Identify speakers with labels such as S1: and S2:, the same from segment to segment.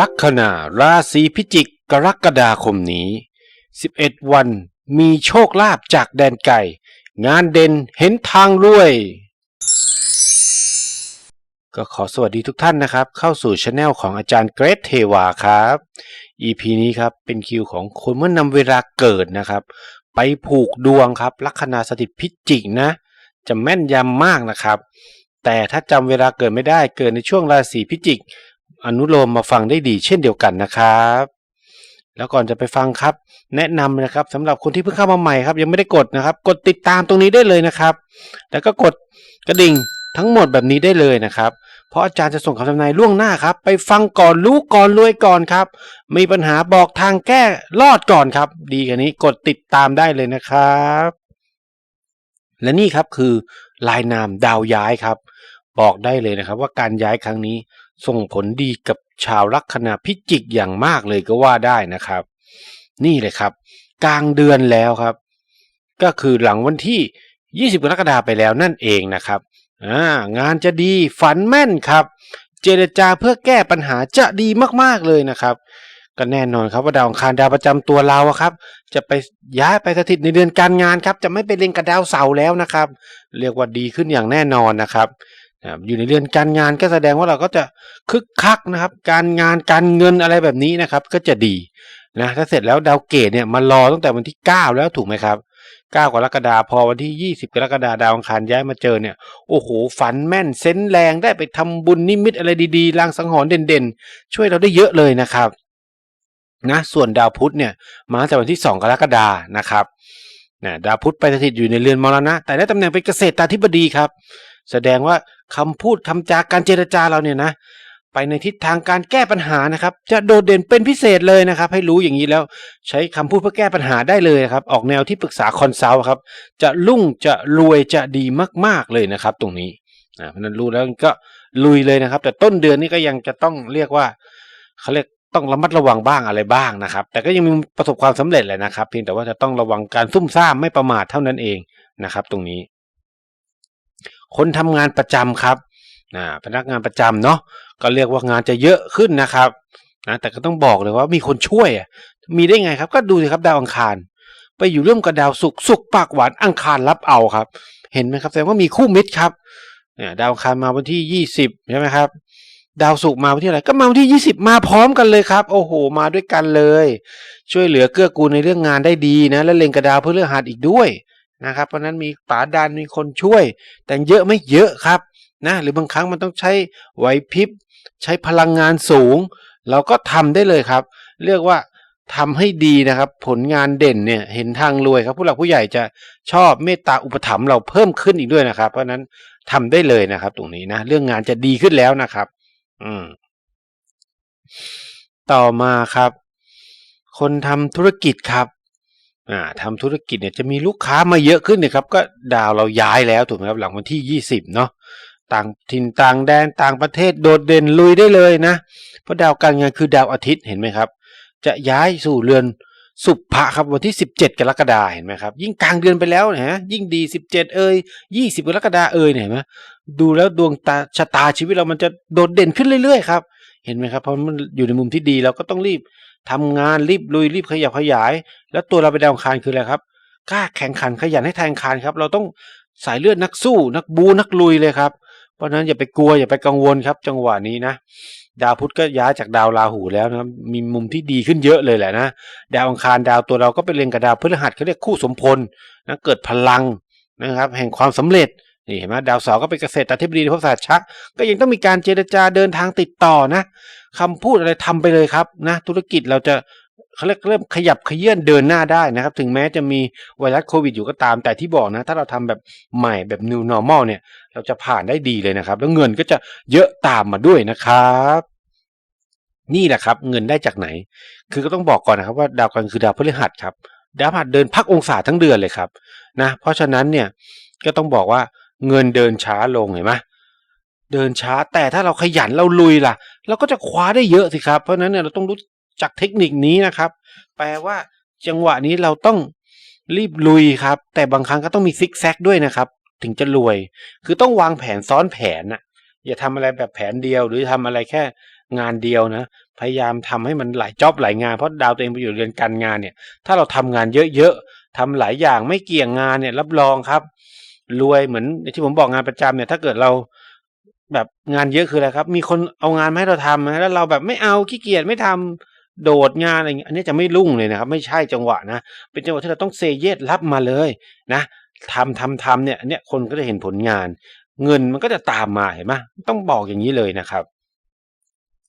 S1: ลัคนาราศีพิจิกกรกฎาคมนี้ 11 วันมีโชคลาภจากแดนไก่ งานเด่นเห็นทางรวย ก็ขอสวัสดีทุกท่านนะครับ เข้าสู่ช anel ของอาจารย์เกรทเทวาครับ EP นี้ครับเป็นคิวของคนเมื่อนำเวลาเกิดนะครับ ไปผูกดวงครับ ลัคนาสถิตพิจิกนะ จะแม่นยำมากนะครับ แต่ถ้าจำเวลาเกิดไม่ได้เกิดในช่วงราศีพิจิก อนุโลมมาฟังได้ดีเช่นเดียวกันนะครับ แล้วก่อนจะไปฟังครับ แนะนำนะครับสำหรับคนที่เพิ่งเข้ามาใหม่ครับยังไม่ได้กดนะครับ กดติดตามตรงนี้ได้เลยนะครับ แล้วก็กดกระดิ่งทั้งหมดแบบนี้ได้เลยนะครับ เพราะอาจารย์จะส่งคำทำนายล่วงหน้าครับ ไปฟังก่อนรู้ก่อนรวยก่อนครับ มีปัญหาบอกทางแก้รอดก่อนครับ ดีกว่านี้กดติดตามได้เลยนะครับ และนี่ครับคือลายนามดาวย้ายครับ บอกได้เลยนะครับ ว่าการย้ายครั้งนี้ ส่งผลดีกับชาวลัคนาพิจิกอย่างมากเลยก็ว่าได้นะครับ นี่เลยครับ กลางเดือนแล้วครับ ก็คือหลังวันที่ 20 กรกฎาคมไปแล้วนั่นเองนะครับงานจะดีฝันแม่นครับ เจรจาเพื่อแก้ปัญหาจะดีมากๆเลยนะครับก็แน่นอนครับว่าดาวอังคารดาวประจำตัวเราครับ จะไปย้ายไปสถิตในเดือนการงานครับ จะไม่ไปเล็งกับดาวเสาร์แล้วนะครับ เรียกว่าดีขึ้นอย่างแน่นอนนะครับ อ่าอยู่ในเรือนการงานก็แสดงว่าเราก็จะคึกคักนะครับ การงานการเงินอะไรแบบนี้นะครับ ก็จะดีนะถ้าเสร็จแล้วดาวเกตเนี่ยมารอตั้งแต่วันที่ 9 แล้วถูกไหมครับ 9 กรกฎาคมพอวันที่ 20 กรกฎาคมดาวอังคารย้ายมาเจอเนี่ยโอ้โหฝันแม่นเซนแรงได้ไปทำบุญนิมิตอะไรดีๆลางสังหรณ์เด่นๆ ช่วยเราได้เยอะเลยนะครับนะส่วนดาวพุธเนี่ยมาตั้งแต่วันที่ 2 กรกฎานะครับนะดาวพุธไปสถิตอยู่ในเรือนมรณะ แต่ได้ตำแหน่งเป็นเกษตรตาธิบดีครับ แสดงว่า คำพูดคำจาการเจรจาเราเนี่ยนะ ไปในทิศทางการแก้ปัญหานะครับ จะโดดเด่นเป็นพิเศษเลยนะครับ ให้รู้อย่างนี้แล้วใช้คำพูดเพื่อแก้ปัญหาได้เลยครับ ออกแนวที่ปรึกษาคอนซัลท์ครับ จะรุ่งจะรวยจะดีมาก ๆเลยนะครับ ตรงนี้อ่าเพราะฉะนั้นรู้แล้วก็ลุยเลยนะครับ แต่ต้นเดือนนี้ก็ยังจะต้องเรียกว่าเขาเรียกต้องระมัดระวังบ้างอะไรบ้างนะครับ แต่ก็ยังมีประสบความสำเร็จแหละนะครับ เพียงแต่ว่าจะต้องระวังการซุ่มซ่ามไม่ประมาทเท่านั้นเองนะครับ ตรงนี้ คนทำงานประจำครับอ่าพนักงานประจำเนาะก็เรียกว่างานจะเยอะขึ้นนะครับนะแต่ก็ต้องบอกเลยว่ามีคนช่วยมีได้ไงครับ ก็ดูสิครับดาวอังคาร ไปอยู่ร่วมกับดาวศุกร์ศุกร์ปากหวานอังคารรับเอาครับ เห็นไหมครับแสดงว่ามีคู่มิตรครับเนี่ยดาวอังคารมาวันที่ยี่สิบใช่ไหมครับ ดาวศุกร์มาวันที่อะไรก็มาวันที่ยี่สิบมาพร้อมกันเลยครับ โอ้โห มาด้วยกันเลย ช่วยเหลือเกื้อกูลในเรื่องงานได้ดีนะ และเล็งกระดาวเพื่อเรื่องหัดอีกด้วย นะครับ เพราะนั้นมีป๋าดันมีคนช่วย แต่เยอะไม่เยอะครับนะหรือบางครั้งมันต้องใช้ไหวพริบ ใช้พลังงานสูง เราก็ทำได้เลยครับ เรียกว่าทำให้ดีนะครับ ผลงานเด่นเนี่ยเห็นทางรวยครับ ผู้หลักผู้ใหญ่จะชอบเมตตาอุปถัมภ์เราเพิ่มขึ้นอีกด้วยนะครับ เพราะนั้นทำได้เลยนะครับ ตรงนี้นะเรื่องงานจะดีขึ้นแล้วนะครับ อืม ต่อมาครับ คนทำธุรกิจครับ อ่าทำธุรกิจเนี่ยจะมีลูกค้ามาเยอะขึ้นเนี่ยครับ ก็ดาวเราย้ายแล้วถูกไหมครับ หลังวันที่ยี่สิบเนาะต่างถิ่นต่างแดนต่างประเทศโดดเด่นลุยได้เลยนะ เพราะดาวการงานคือดาวอาทิตย์เห็นไหมครับ จะย้ายสู่เรือนสุภะครับวันที่ 17 กรกฎาคมเห็นไหมครับ ยิ่งกลางเดือนไปแล้วนะฮะยิ่งดี 17 เอ่ย20 กรกฎาคมเอ่ยเห็นไหมดูแล้วดวงตาชะตาชีวิตเรามันจะโดดเด่นขึ้นเรื่อยๆครับเห็นไหมครับเพราะมันอยู่ในมุมที่ดีเราก็ต้องรีบ ทำงานรีบลุยรีบขยับขยาย แล้วตัวเราเป็นดาวอังคารคืออะไรครับกล้าแข่งขันขยันให้แทนคานครับ เราต้องสายเลือดนักสู้ นักบูนักลุยเลยครับ เพราะฉะนั้นอย่าไปกลัวอย่าไปกังวลครับ จังหวะนี้นะ ดาวพุธก็ย้ายจากดาวราหูแล้วนะมีมุมที่ดีขึ้นเยอะเลยแหละนะดาวอังคารดาวตัวเราก็ไปเรียนกับดาวพฤหัสเขาเรียกคู่สมพลนะเกิดพลังนะครับ แห่งความสำเร็จนี่เห็นไหมดาวเสาร์ก็เป็นเกษตรอธิบดีในภพศาสตร์ชัก ก็ยังต้องมีการเจรจาเดินทางติดต่อนะ คำพูดอะไรทำไปเลยครับนะธุรกิจเราจะเขาเรียกเริ่มขยับขยื่นเดินหน้าได้นะครับ ถึงแม้จะมีไวรัสโควิดอยู่ก็ตาม แต่ที่บอกนะ ถ้าเราทำแบบใหม่แบบ new normal เนี่ย เราจะผ่านได้ดีเลยนะครับ แล้วเงินก็จะเยอะตามมาด้วยนะครับนี่แหละครับ เงินได้จากไหน คือก็ต้องบอกก่อนนะครับว่าดาวกันคือดาวพฤหัสครับ ดาวพฤหัสเดินพักองศาทั้งเดือนเลยครับนะเพราะฉะนั้นเนี่ยก็ต้องบอกว่าเงินเดินช้าลงเห็นไหม เดินช้าแต่ถ้าเราขยันเราลุยล่ะ เราก็จะคว้าได้เยอะสิครับ เพราะฉะนั้นเนี่ยเราต้องรู้จักเทคนิคนี้นะครับ แปลว่าจังหวะนี้เราต้องรีบลุยครับ แต่บางครั้งก็ต้องมีซิกแซกด้วยนะครับ ถึงจะรวย คือต้องวางแผนซ้อนแผนนะอย่าทำอะไรแบบแผนเดียว หรือทำอะไรแค่งานเดียวนะ พยายามทำให้มันหลายจ็อบหลายงานเพราะดาวตัวเองไปอยู่เรือนการงานเนี่ย ถ้าเราทำงานเยอะๆทำหลายอย่างไม่เกี่ยงงานเนี่ยรับรองครับ รวยเหมือนที่ผมบอกงานประจำเนี่ย ถ้าเกิดเรา แบบงานเยอะคืออะไรครับ มีคนเอางานมาให้เราทำนะแล้วเราแบบไม่เอาขี้เกียจไม่ทำโดดงานอะไรอย่างเงี้ยอันนี้จะไม่รุ่งเลยนะครับ ไม่ใช่จังหวะนะ เป็นจังหวะที่เราต้องเซเยสรับมาเลยนะทำทำทำเนี่ยอันเนี้ยคนก็จะเห็นผลงาน เงินมันก็จะตามมาเห็นไหมต้องบอกอย่างนี้เลยนะครับ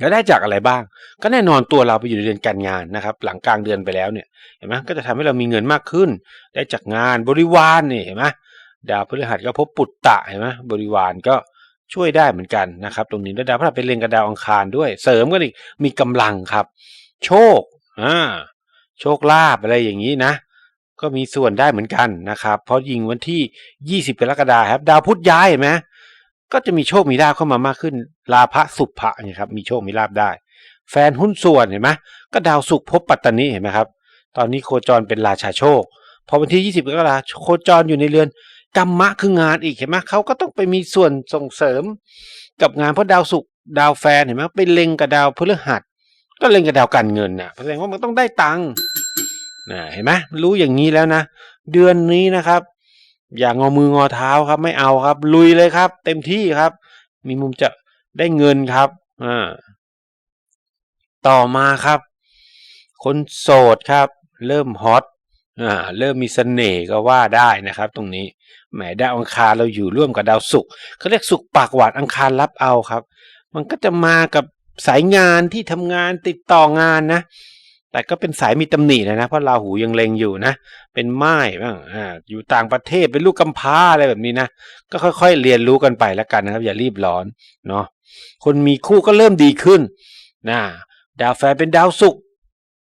S1: แล้วได้จากอะไรบ้าง ก็แน่นอนตัวเราไปอยู่ในเดือนการงานนะครับ หลังกลางเดือนไปแล้วเนี่ยเห็นไหมก็จะทำให้เรามีเงินมากขึ้น ได้จากงานบริวารเนี่ยเห็นไหมดาวพฤหัสก็พบปุตตะเห็นไหมบริวารก็ ช่วยได้เหมือนกันนะครับ ตรงนี้แล้วดาวพฤหัสเป็นเรียนกับดาวอังคารด้วย เสริมกันอีกมีกำลังครับ โชคอ่าโชคลาภอะไรอย่างนี้นะก็มีส่วนได้เหมือนกันนะครับ เพราะยิงวันที่ 20 กรกฎาคมครับ ดาวพุธย้ายเห็นไหมก็จะมีโชคมีลาภเข้ามามากขึ้น ลาภะสุภะเนี่ยครับมีโชคมีลาภได้ แฟนหุ้นส่วนเห็นไหมก็ดาวสุขภพปัตตานีเห็นไหมครับ ตอนนี้โคจรเป็นราชาโชค พอวันที่ 20 กรกฎาคมโคจรอยู่ในเรือน กรรมะคืองานอีกเห็นไหมเขาก็ต้องไปมีส่วนส่งเสริม กับงานเพราะดาวสุขดาวแฟนเห็นไหมไปเล็งกับดาวพฤหัส ก็เล็งกับดาวการเงินนะแสดงว่ามันต้องได้ตังค์นะเห็นไหมรู้อย่างนี้แล้วนะเดือนนี้นะครับ อย่างงอมืองอเท้าครับไม่เอาครับ ลุยเลยครับ เต็มที่ครับ มีมุมจะได้เงินครับอ่าต่อมาครับ คนโสดครับ เริ่มฮอต อ่าเริ่มมีเสน่ห์ก็ว่าได้นะครับ ตรงนี้แหมดาวอังคารเราอยู่ร่วมกับดาวศุกร์เขาเรียกศุกร์ปากหวานอังคารรับเอาครับ มันก็จะมากับสายงานที่ทำงานติดต่องานนะ แต่ก็เป็นสายมีตำหนินะนะเพราะราหูยังเล็งอยู่นะ เป็นไม้บ้างอ่าอยู่ต่างประเทศเป็นลูกกำพร้าอะไรแบบนี้นะก็ค่อย ๆ เรียนรู้กันไปแล้วกันนะครับ อย่ารีบร้อนเนาะคนมีคู่ก็เริ่มดีขึ้นนะดาวแฟนเป็นดาวศุกร์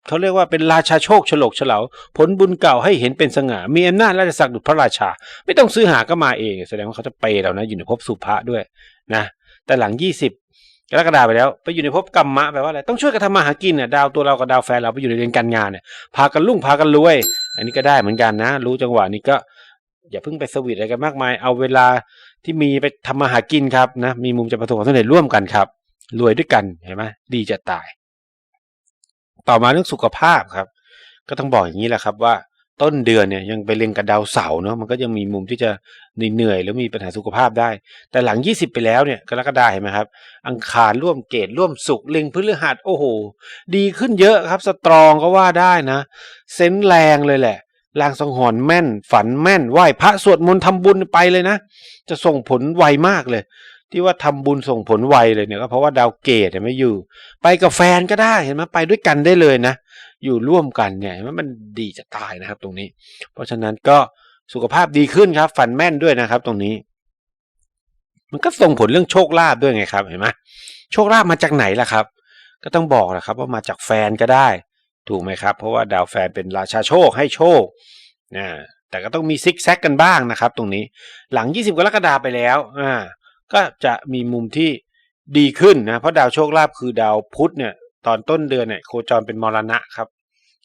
S1: เขาเรียกว่าเป็นราชาโชคฉลกเฉลา ผลบุญเก่าให้เห็นเป็นสง่า มีอำนาจราชศักดิ์ดุจพระราชา ไม่ต้องซื้อหาก็มาเอง แสดงว่าเขาจะเปย์เรานะ อยู่ในภพสุภะด้วยนะ แต่หลังยี่สิบกรกฎาไปแล้ว ไปอยู่ในภพกรรมะแปลว่าอะไร ต้องช่วยกันทำมาหากินเนี่ยดาวตัวเรากับดาวแฟนเราไปอยู่ในเรือนการงานเนี่ยพากันรุ่งพากันรวย อันนี้ก็ได้เหมือนกันนะ รู้จังหวะนี้ก็อย่าเพิ่งไปสวีทอะไรกันมากมาย เอาเวลาที่มีไปทำมาหากินครับนะ มีมุมจะประสบความสำเร็จร่วมกันครับ รวยด้วยกันเห็นไหมดีจะตาย ต่อมาเรื่องสุขภาพครับ ก็ต้องบอกอย่างนี้แหละครับว่าต้นเดือนเนี่ยยังไปเล็งกับดาวเสาร์เนาะมันก็ยังมีมุมที่จะเหนื่อยๆหรือมีปัญหาสุขภาพได้ แต่หลัง 20 ไปแล้วเนี่ยกรกฎาเห็นไหมครับ อังคารร่วมเกตร่วมสุขเล็งพฤหัสโอ้โห ดีขึ้นเยอะครับสตรองก็ว่าได้นะ เซนแรงเลยแหละลางสังหรณ์แม่น ฝันแม่นไหว้พระสวดมนต์ทำบุญไปเลยนะ จะส่งผลไวมากเลย ที่ว่าทำบุญส่งผลไวเลยเนี่ยก็เพราะว่าดาวเกตเนี่ยไม่อยู่ ไปกับแฟนก็ได้เห็นไหมไปด้วยกันได้เลยนะ อยู่ร่วมกันเนี่ยมันมันดีจะตายนะครับตรงนี้ เพราะฉะนั้นก็สุขภาพดีขึ้นครับ ฝันแม่นด้วยนะครับ ตรงนี้ มันก็ส่งผลเรื่องโชคลาภด้วยไงครับ เห็นไหมโชคลาภมาจากไหนล่ะครับ ก็ต้องบอกแหละครับ ว่ามาจากแฟนก็ได้ ถูกไหมครับ เพราะว่าดาวแฟนเป็นราชาโชคให้โชคนะแต่ก็ต้องมีซิกแซกกันบ้างนะครับ ตรงนี้ หลัง 20 กรกฎาไปแล้วอ่า ก็จะมีมุมที่ดีขึ้นนะเพราะดาวโชคลาภคือดาวพุธเนี่ยตอนต้นเดือนเนี่ยโคจรเป็นมรณะครับ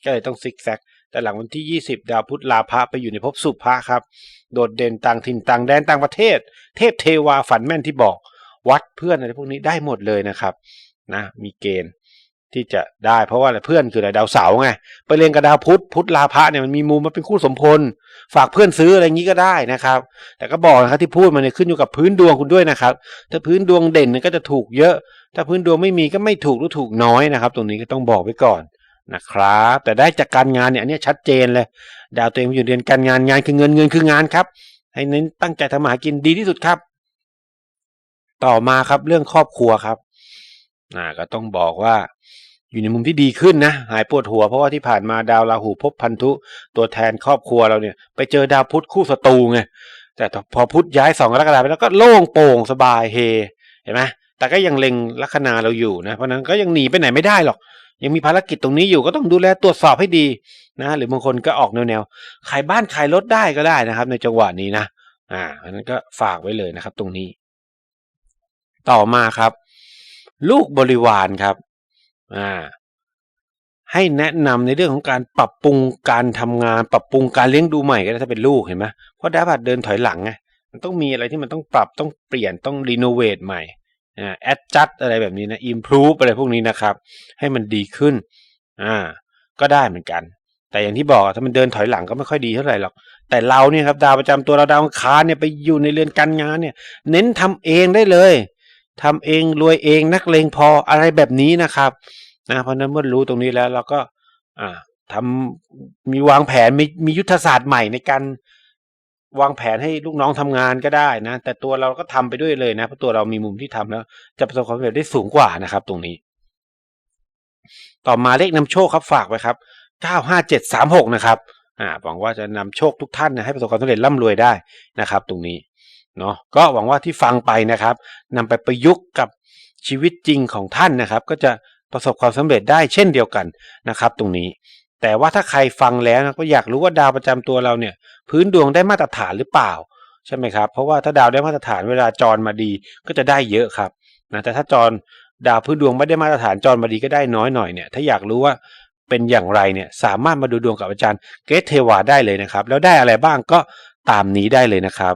S1: ก็เลยต้องซิกแซก แต่หลังวันที่ 20 ดาวพุธลาภะไปอยู่ในภพสุภะครับ โดดเด่นต่างถิ่นต่างแดนต่างประเทศ เทพเทวาฝันแม่นที่บอก วัดเพื่อนอะไรพวกนี้ได้หมดเลยนะครับนะมีเกณฑ์ ที่จะได้เพราะว่าอะไรเพื่อนคืออะไรดาวเสาร์ไงไปเรียนกับดาวพุธพุธลาภะเนี่ยมันมีมุมมันเป็นคู่สมพล ฝากเพื่อนซื้ออะไรอย่างนี้ก็ได้นะครับ แต่ก็บอกนะครับที่พูดมาเนี่ยขึ้นอยู่กับพื้นดวงคุณด้วยนะครับ ถ้าพื้นดวงเด่นเนี่ยก็จะถูกเยอะ ถ้าพื้นดวงไม่มีก็ไม่ถูกหรือถูกน้อยนะครับ ตรงนี้ก็ต้องบอกไว้ก่อนนะครับ แต่ได้จากการงานเนี่ยอันนี้ชัดเจนเลย ดาวตัวเองอยู่เดือนการงานงานคือเงินเงินคืองานครับ ให้เน้นตั้งใจทำมาหากินดีที่สุดครับ ต่อมาครับเรื่องครอบครัวครับ อ่าก็ต้องบอกว่าอยู่ในมุมที่ดีขึ้นนะ หายปวดหัวเพราะว่าที่ผ่านมาดาวราหูพบพันธุ ตัวแทนครอบครัวเราเนี่ย ไปเจอดาวพุธคู่ศัตรูไงแต่พอพุธย้ายสองกรกฎาไปแล้วก็โล่งโปร่งสบายเฮเห็นไหมแต่ก็ยังเล็งลัคนาเราอยู่นะเพราะนั้นก็ยังหนีไปไหนไม่ได้หรอก ยังมีภารกิจตรงนี้อยู่ก็ต้องดูแลตรวจสอบให้ดีนะ หรือบางคนก็ออกแนวๆขายบ้านขายรถได้ก็ได้นะครับ ในจังหวะนี้นะอ่าเพราะนั้นก็ฝากไว้เลยนะครับ ตรงนี้ ต่อมาครับ ลูกบริวารครับอ่าให้แนะนำในเรื่องของการปรับปรุงการทำงาน ปรับปรุงการเลี้ยงดูใหม่ก็ได้ถ้าเป็นลูกเห็นไหมเพราะดาวบัตเดินถอยหลังไงมันต้องมีอะไรที่มันต้องปรับต้องเปลี่ยนต้องรีโนเวทใหม่อแอดจัดอะไรแบบนี้นะ improve อะไรพวกนี้นะครับ ให้มันดีขึ้นอ่าก็ได้เหมือนกัน แต่อย่างที่บอกถ้ามันเดินถอยหลังก็ไม่ค่อยดีเท่าไหร่หรอกแต่เราเนี่ยครับดาวประจำตัวเราดาวอังคาเนี่ยไปอยู่ในเรือนการงานเนี่ย เน้นทำเองได้เลย ทำเองรวยเองนักเลงพออะไรแบบนี้นะครับนะเพราะนั้นเมื่อรู้ตรงนี้แล้วเราก็ทำมีวางแผนมีมียุทธศาสตร์ใหม่ในการวางแผนให้ลูกน้องทำงานก็ได้นะ แต่ตัวเราก็ทำไปด้วยเลยนะเพราะตัวเรามีมุมที่ทำแล้ว จะประสบความสำเร็จได้สูงกว่านะครับ ตรงนี้ ต่อมาเลขนำโชคครับฝากไว้ครับเก้าห้าเจ็ดสามหกนะครับ อ่าหวังว่าจะนำโชคทุกท่านนะให้ประสบความสำเร็จร่ำรวยได้นะครับ ตรงนี้ เนาะก็หวังว่าที่ฟังไปนะครับนำไปประยุกต์กับชีวิตจริงของท่านนะครับ ก็จะประสบความสำเร็จได้เช่นเดียวกันนะครับ ตรงนี้ แต่ว่าถ้าใครฟังแล้วนะก็อยากรู้ว่าดาวประจำตัวเราเนี่ยพื้นดวงได้มาตรฐานหรือเปล่าใช่ไหมครับเพราะว่าถ้าดาวได้มาตรฐานเวลาจรมาดีก็จะได้เยอะครับนะแต่ถ้าจรดาวพื้นดวงไม่ได้มาตรฐานจรมาดีก็ได้น้อยหน่อยเนี่ยถ้าอยากรู้ว่าเป็นอย่างไรเนี่ยสามารถมาดูดวงกับอาจารย์เกรทเทวาได้เลยนะครับ แล้วได้อะไรบ้างก็ตามนี้ได้เลยนะครับ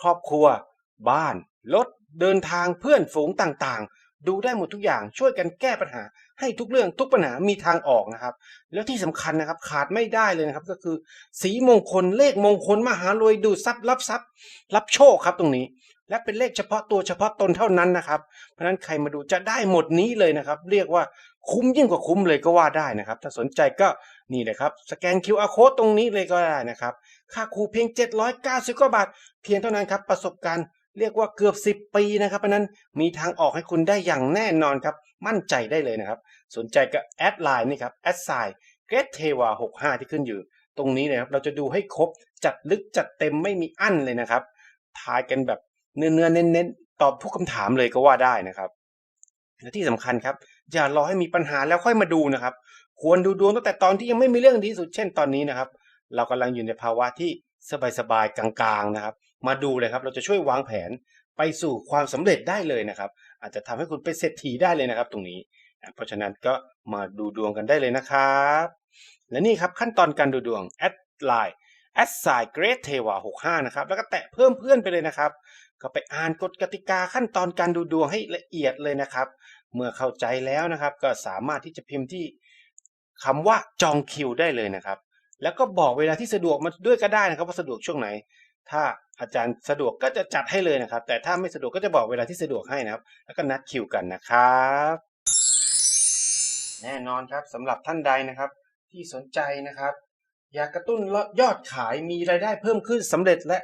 S1: ครอบครัว บ้าน รถ เดินทางเพื่อนฝูงต่างๆ ดูได้หมดทุกอย่างช่วยกันแก้ปัญหา ให้ทุกเรื่องทุกปัญหามีทางออกนะครับ แล้วที่สำคัญนะครับขาดไม่ได้เลยนะครับก็คือ สีมงคลเลขมงคลมหารวยดูทรัพย์รับทรัพย์ รับโชคครับตรงนี้ และเป็นเลขเฉพาะตัวเฉพาะตนเท่านั้นนะครับ เพราะฉะนั้นใครมาดูจะได้หมดนี้เลยนะครับ เรียกว่า คุ้มยิ่งกว่าคุ้มเลยก็ว่าได้นะครับ ถ้าสนใจก็นี่เลยครับสแกน QR code ตรงนี้เลยก็ได้นะครับ ค่าครูเพียง 790กว่าบาท เพียงเท่านั้นครับ ประสบการณ์เรียกว่าเกือบ 10 ปีนะครับเพราะนั้นมีทางออกให้คุณได้อย่างแน่นอนครับ มั่นใจได้เลยนะครับ สนใจก็แอดไลน์นี่ครับแอดไซน์เกรดเทวา65 ที่ขึ้นอยู่ ตรงนี้เลยครับเราจะดูให้ครบจัดลึกจัดเต็มไม่มีอั้นเลยนะครับทายกันแบบเนื้อเนื้อๆเน้นๆตอบทุกคำถามเลยก็ว่าได้นะครับและที่สำคัญครับ อย่ารอให้มีปัญหาแล้วค่อยมาดูนะครับ ควรดูดวงตั้งแต่ตอนที่ยังไม่มีเรื่องดีสุดเช่นตอนนี้นะครับ เรากำลังอยู่ในภาวะที่สบายๆกลางๆนะครับ มาดูเลยครับเราจะช่วยวางแผนไปสู่ความสำเร็จได้เลยนะครับ อาจจะทำให้คุณเป็นเศรษฐีได้เลยนะครับ ตรงนี้ เพราะฉะนั้นก็มาดูดวงกันได้เลยนะครับ และนี่ครับขั้นตอนการดูดวงแอดไลน์แอดไซเกรดเทวา65นะครับแล้วก็แตะเพิ่มเพื่อนไปเลยนะครับก็ไปอ่านกฎกติกาขั้นตอนการดูดวงให้ละเอียดเลยนะครับ เมื่อเข้าใจแล้วนะครับ ก็สามารถที่จะพิมพ์ที่คำว่าจองคิวได้เลยนะครับ แล้วก็บอกเวลาที่สะดวกมาด้วยก็ได้นะครับว่าสะดวกช่วงไหน ถ้าอาจารย์สะดวกก็จะจัดให้เลยนะครับ แต่ถ้าไม่สะดวกก็จะบอกเวลาที่สะดวกให้นะครับ แล้วก็นัดคิวกันนะครับ แน่นอนครับสำหรับท่านใดนะครับ ที่สนใจนะครับ อยากกระตุ้นยอดขายมีรายได้เพิ่มขึ้นสำเร็จและ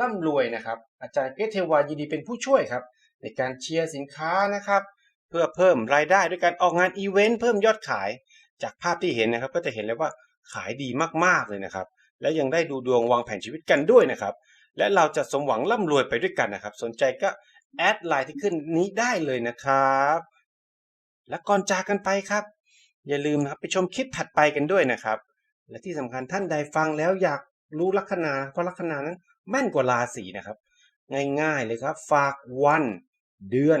S1: ร่ำรวยนะครับ อาจารย์เกตเทวายินดีเป็นผู้ช่วยครับ ในการเชียร์สินค้านะครับ เพื่อเพิ่มรายได้ด้วยการออกงานอีเวนต์เพิ่มยอดขาย จากภาพที่เห็นนะครับ ก็จะเห็นเลยว่าขายดีมากๆเลยนะครับ และยังได้ดูดวงวางแผนชีวิตกันด้วยนะครับ และเราจะสมหวังร่ำรวยไปด้วยกันนะครับ สนใจก็แอดไลน์ที่ขึ้นนี้ได้เลยนะครับ และก่อนจากกันไปครับ อย่าลืมนะครับไปชมคลิปถัดไปกันด้วยนะครับ และที่สำคัญท่านใดฟังแล้วอยากรู้ลัคนาเพราะลัคนานั้นแม่นกว่าราศีนะครับ ง่ายๆเลยครับ ฝากวัน เดือน